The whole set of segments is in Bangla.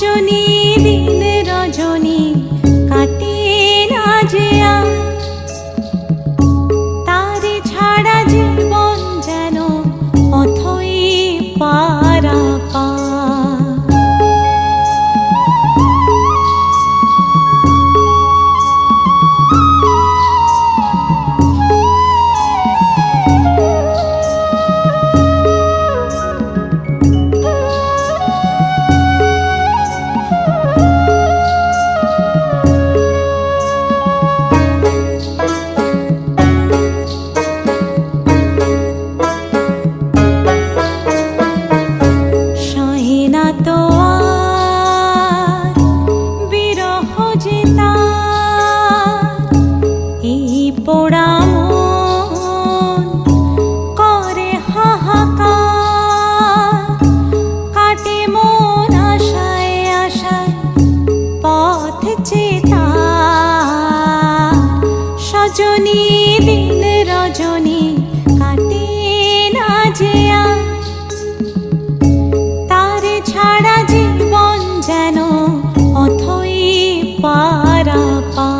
রজনী যে ছাড়া জীবন যেন অথই পারা পা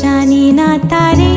জানি না তারে